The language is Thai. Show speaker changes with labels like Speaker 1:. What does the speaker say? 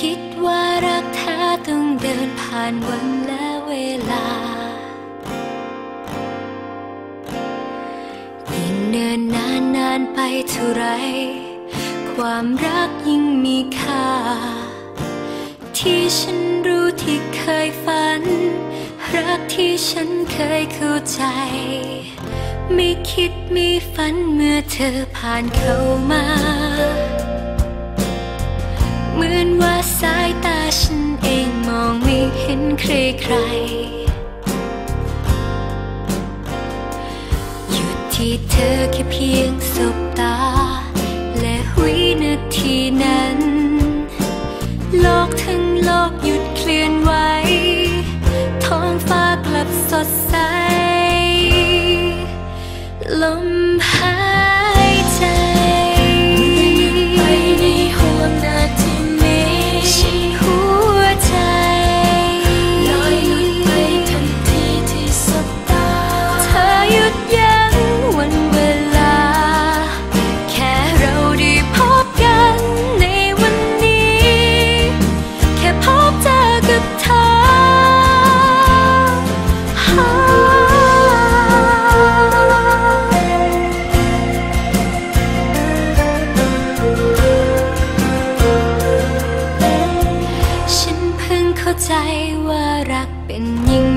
Speaker 1: คิดว่ารักแท้ต้องเดินผ่านวันและเวลา ยิ่งเนินนานนานไปเท่าไร ความรักยิ่งมีค่า ที่ฉันรู้ที่เคยฝัน รักที่ฉันเคยเข้าใจ ไม่คิดไม่ฝันเมื่อเธอผ่านเข้ามา เหมือนว่าสายตาฉันเองมองไม่เห็นใครใครหยุดที่เธอแค่เพียงสบตา และวินาทีนั้น โลกทั้งโลกหยุดเคลื่อนไหวท้องฟ้ากลับสดใส ว่ารักเป็นยิง